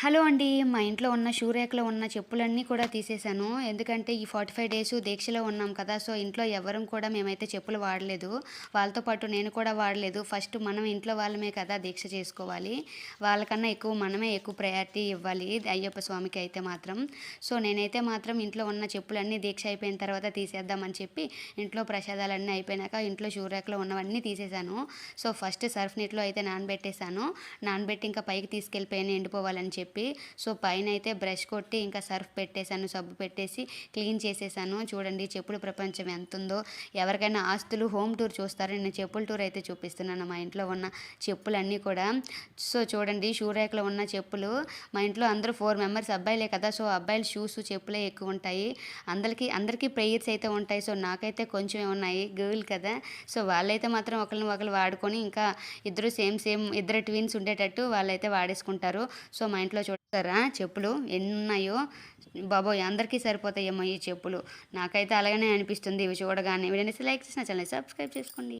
Hello అండి మా ఇంట్లో ఉన్న షూ ఉన్న చెప్పులన్నీ కూడా తీసేశాను. ఎందుకంటే ఈ ఫార్టీ ఫైవ్ డేస్ దీక్షలో ఉన్నాం కదా సో ఇంట్లో ఎవరం కూడా మేమైతే చెప్పులు వాడలేదు. వాళ్ళతో పాటు నేను కూడా వాడలేదు. ఫస్ట్ మనం ఇంట్లో వాళ్ళమే కదా దీక్ష చేసుకోవాలి. వాళ్ళకన్నా ఎక్కువ మనమే ఎక్కువ ప్రయారిటీ ఇవ్వాలి అయ్యప్ప స్వామికి అయితే మాత్రం. సో నేనైతే మాత్రం ఇంట్లో ఉన్న చెప్పులన్నీ దీక్ష అయిపోయిన తర్వాత తీసేద్దామని చెప్పి ఇంట్లో ప్రసాదాలన్నీ అయిపోయినాక ఇంట్లో షూ ఉన్నవన్నీ తీసేశాను. సో ఫస్ట్ సర్ఫ్ నీటిలో అయితే నానబెట్టేశాను. నానబెట్టి ఇంకా పైకి తీసుకెళ్ళిపోయాను ఎండిపోవాలని చెప్పి చెప్పి సో పైన అయితే బ్రష్ కొట్టి ఇంకా సర్ఫ్ పెట్టేశాను సబ్బు పెట్టేసి క్లీన్ చేసేసాను చూడండి చెప్పుల ప్రపంచం ఎంత ఉందో ఎవరికైనా ఆస్తులు హోమ్ టూర్ చూస్తారో నేను చెప్పుల టూర్ అయితే చూపిస్తున్నాను మా ఇంట్లో ఉన్న చెప్పులన్నీ కూడా. సో చూడండి షూ ర్యాక్లో ఉన్న చెప్పులు. మా ఇంట్లో అందరూ ఫోర్ మెంబర్స్ అబ్బాయిలే కదా. సో అబ్బాయిల షూస్ చెప్పులే ఎక్కువ ఉంటాయి. అందరికీ అందరికీ ప్రేయర్స్ అయితే ఉంటాయి. సో నాకైతే కొంచెం ఉన్నాయి గర్ల్ కదా. సో వాళ్ళైతే మాత్రం ఒకరిని ఒకరు వాడుకొని ఇంకా ఇద్దరు సేమ్ సేమ్ ఇద్దరు ట్విన్స్ ఉండేటట్టు వాళ్ళైతే వాడేసుకుంటారు. సో మా ఇంట్లో చూస్తారా చెప్పులు ఎన్ని ఉన్నాయో బాబోయ్ అందరికీ సరిపోతాయేమో ఈ చెప్పులు. నాకైతే అలాగనే అనిపిస్తుంది ఇవి చూడగానే. వీడియోని లైక్ చేసిన ఛానల్ సబ్స్క్రైబ్ చేసుకోండి.